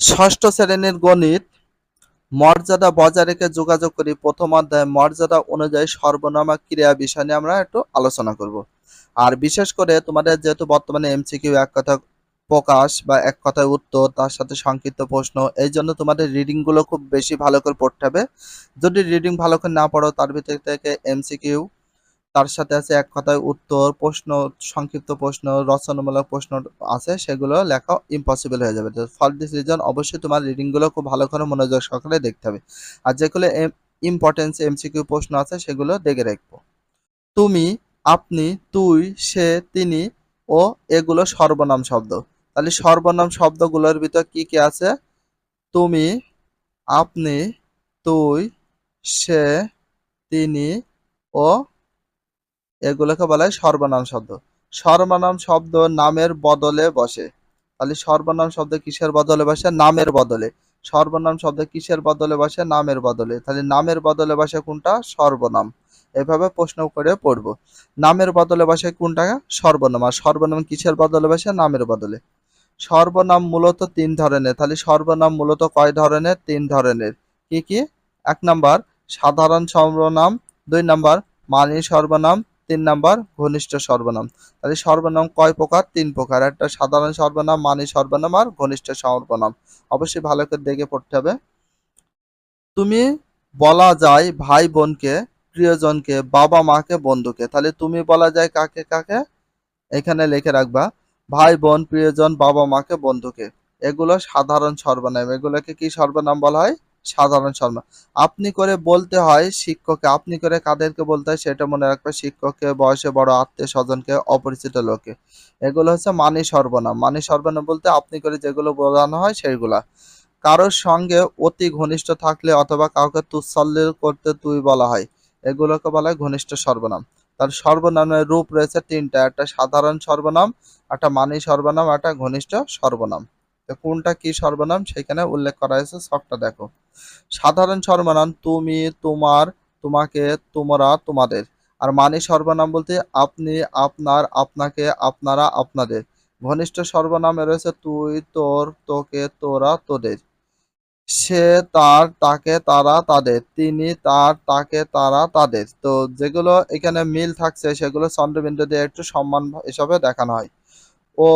ষষ্ঠ শ্রেণির গণিত, মর্যাদা বজায় রেখে যোগাযোগ করি। প্রথম অধ্যায় মর্যাদা অনুযায়ী সর্বনামা ক্রিয়া বিষয় নিয়ে আমরা একটু আলোচনা করব। আর বিশেষ করে তোমাদের যেহেতু বর্তমানে এমসিকিউ এক কথা প্রকাশ বা এক কথায় উত্তর, তার সাথে সংক্ষিপ্ত প্রশ্ন, এই জন্য তোমাদের রিডিংগুলো খুব বেশি ভালো করে পড়তে হবে। যদি রিডিং ভালো করে না পড়ো, তার ভিতর থেকে এমসিকিউ তার সাথে আছে এক কথায় উত্তর, প্রশ্ন, সংক্ষিপ্ত প্রশ্ন, রচনামূলক প্রশ্ন আছে, সেগুলো লেখা ইম্পসিবল হয়ে যাবে। ফর দিস রিজন অবশ্যই তোমার রিডিংগুলো খুব ভালো করে মনোযোগ সহকারে দেখতে হবে। আর যেগুলো ইম্পর্টেন্স এমসিকিউ প্রশ্ন আছে, সেগুলো দেখে রাখব। তুমি, আপনি, তুই, সে, তিনি ও এগুলো সর্বনাম শব্দ। তাহলে সর্বনাম শব্দগুলোর ভিতর কি কি আছে? তুমি, আপনি, তুই, সে, তিনি ও এগুলোকে বলা হয় সর্বনাম শব্দ। সর্বনাম শব্দ নামের বদলে বসে। তাহলে সর্বনাম শব্দ কিসের বদলে বসে? নামের বদলে। সর্বনাম শব্দ কিসের বদলে বসে? নামের বদলে। তাহলে নামের বদলে বসে কোনটা? সর্বনাম। এভাবে প্রশ্ন করে পড়ব। নামের বদলে বসে কোনটা? সর্বনাম। আর সর্বনাম কিসের বদলে বসে? নামের বদলে। সর্বনাম মূলত তিন ধরনের। তাহলে সর্বনাম মূলত কয় ধরনের? তিন ধরনের। কি কি? এক নাম্বার, সাধারণ সর্বনাম। দুই নাম্বার মানি সর্বনাম। তিন নাম্বার ঘনিষ্ঠ সর্বনাম। তাহলে সর্বনাম কয় প্রকার? তিন প্রকার। একটা সাধারণ সর্বনাম, মানি সর্বনাম আর ঘনিষ্ঠ সর্বনাম। অবশ্যই ভালো করে দেখে পড়তে হবে। তুমি বলা যায় ভাই বোনকে, প্রিয়জনকে, বাবা মাকে, বন্ধুকে। তাহলে তুমি বলা যায় কাকে কাকে? এখানে লিখে রাখবা। ভাই বোন, প্রিয়জন, বাবা মাকে, বন্ধুকে। এগুলো সাধারণ সর্বনাম। এগুলোকে কি সর্বনাম বলা হয়? সাধারণ সর্বনাম আপনি করে বলতে হয় শিক্ষককে, আপনি করে কাদেরকে বলতে হয় সেটা মনে রাখবে শিক্ষককে, বয়সে বড় আত্মীয় স্বজনকে, অপরিচিত লোকে এগুলো হচ্ছে মানি সর্বনাম মানি সর্বনাম বলতে আপনি করে যেগুলো বোঝানো হয় সেগুলা কারোর সঙ্গে অতি ঘনিষ্ঠ থাকলে অথবা কাউকে তুচ্ছল্য করতে তুই বলা হয়, এগুলোকে বলা হয় ঘনিষ্ঠ সর্বনাম। তার সর্বনামের রূপ রয়েছে তিনটা, একটা সাধারণ সর্বনাম, একটা মানি সর্বনাম, একটা ঘনিষ্ঠ সর্বনাম। কোনটা কি সর্বনাম সেখানে উল্লেখ করা হয়েছে সবটা দেখো। সাধারণ সর্বনাম তুমি, তোমার, তোমাকে, তোমরা, তোমাদের। আর মানি সর্বনাম বলতে আপনি, আপনার, আপনাকে, আপনারা, আপনাদের। ঘনিষ্ঠ সর্বনামে রয়েছে তুই, তোর, তোকে, তোরা, তোদের। সে, তার, তাকে, তারা, তাদের। তিনি, তার, তাকে, তারা, তাদের। তো যেগুলো এখানে মিল থাকছে, সেগুলো চন্দ্রবিন্দু দিয়ে একটু সম্মান হিসাবে দেখানো হয়। ও,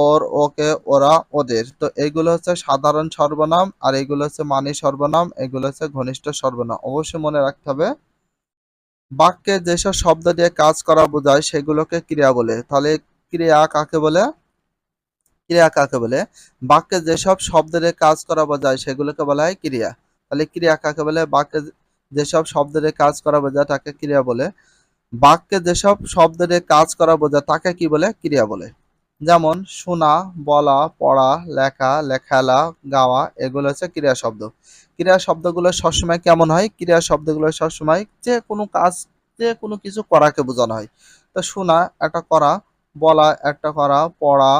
ওর, ওকে, ওরা, ওদের। তো এইগুলো হচ্ছে সাধারণ সর্বনাম আর এগুলো হচ্ছে মানি সর্বনাম, এগুলো হচ্ছে ঘনিষ্ঠ সর্বনাম। অবশ্যই মনে রাখতে হবে, বাক্যে যেসব শব্দ দিয়ে কাজ করা বোঝায় সেগুলোকে ক্রিয়া বলে। তাহলে ক্রিয়া কাকে বলে? ক্রিয়া কাকে বলে? বাক্যে যেসব শব্দ দিয়ে কাজ করা বোঝায় সেগুলোকে বলা হয় ক্রিয়া। তাহলে ক্রিয়া কাকে বলে? বাক্যে যেসব শব্দ দিয়ে কাজ করা বোঝায় তাকে ক্রিয়া বলে। বাক্যে যেসব শব্দ দিয়ে কাজ করা বোঝায় তাকে কি বলে? ক্রিয়া বলে। যেমন শোনা, বলা, পড়া, লেখা, লেখালা, গাওয়া, এগুলো হচ্ছে ক্রিয়া শব্দ। ক্রিয়া শব্দগুলো সবসময় কেমন হয়? ক্রিয়া শব্দগুলো সবসময় যে কোনো কাজ, যে কোনো কিছু করাকে বোঝানো হয়। তো শোনা, একটা করা, বলা, একটা করা, পড়া,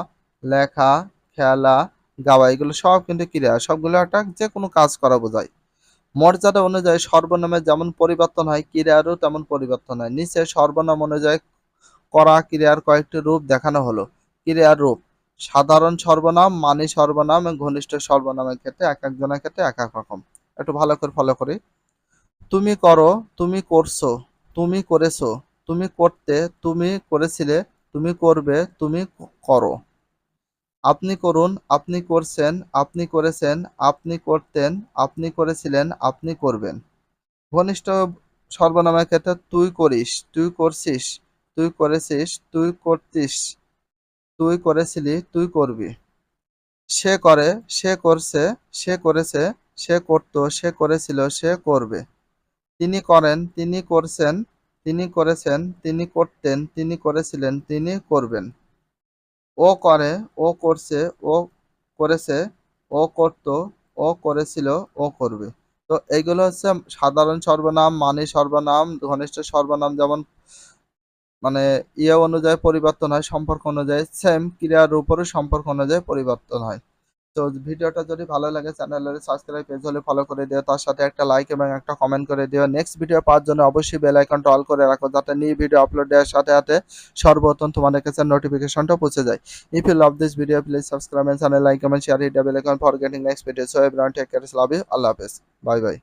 লেখা, খেলা, গাওয়া, এগুলো সব কিন্তু ক্রিয়া। সবগুলো একটা যে কোনো কাজ করা বোঝায়। মর্যাদা অনুযায়ী সর্বনামে যেমন পরিবর্তন হয়, ক্রিয়ারও তেমন পরিবর্তন হয়। নিচে সর্বনাম অনুযায়ী করা, ক্রিয়ার কয়েকটি রূপ দেখানো হলো। ক্রিয়ার রূপ। সাধারণ সর্বনাম, মানি সর্বনাম এবং ঘনিষ্ঠ সর্বনামের ক্ষেত্রে এক একজনের ক্ষেত্রে এক এক রকম। একটু ভালো করে ফলো করি। তুমি করো, তুমি করছ, তুমি করেছ, তুমি করতে, তুমি করেছিলে, তুমি করবে, তুমি করো। আপনি করুন, আপনি করছেন, আপনি করেছেন, আপনি করতেন, আপনি করেছিলেন, আপনি করবেন। ঘনিষ্ঠ সর্বনামের ক্ষেত্রে তুই করিস, তুই করছিস, তুই করেছিস, তুই করতিস। তুই করেছিলি, তুই করবি। সে করে, সে করছে, সে করেছে, সে করত, সে করেছিল, সে করবে। তিনি করেন, তিনি করছেন, তিনি করেছেন, তিনি করতেন, তিনি করেছিলেন, তিনি করবেন। ও করে, ও করছে, ও করেছে, ও করত, ও করেছিল, ও করবে। তো এইগুলো হচ্ছে সাধারণ সর্বনাম, মানি সর্বনাম, ঘনিষ্ঠ সর্বনাম যেমন মানে ইয়ে অনুযায়ী পরিবর্তন হয়, সম্পর্ক অনুযায়ী সেম ক্রিয়ার উপরও সম্পর্ক অনুযায়ী পরিবর্তন হয়। তো তো ভিডিওটা যদি ভালো লাগে চ্যানেলের সাবস্ক্রাইব পেজ হলে ফলো করে দিও, তার সাথে একটা লাইক এবং একটা কমেন্ট করে দিও। নেক্সট ভিডিও পাওয়ার জন্য অবশ্যই বেল আইকনটা অল করে রাখো, যাতে নিউ ভিডিও আপলোড দেওয়ার সাথে সাথে সর্বপ্রথম তোমাদের কাছে নোটিফিকেশনটা পৌঁছে যায়। If you love this video please subscribe and channel like comment share hit bell icon for getting next video so everyone take care love you আল্লাহ হাফেজ বাই বাই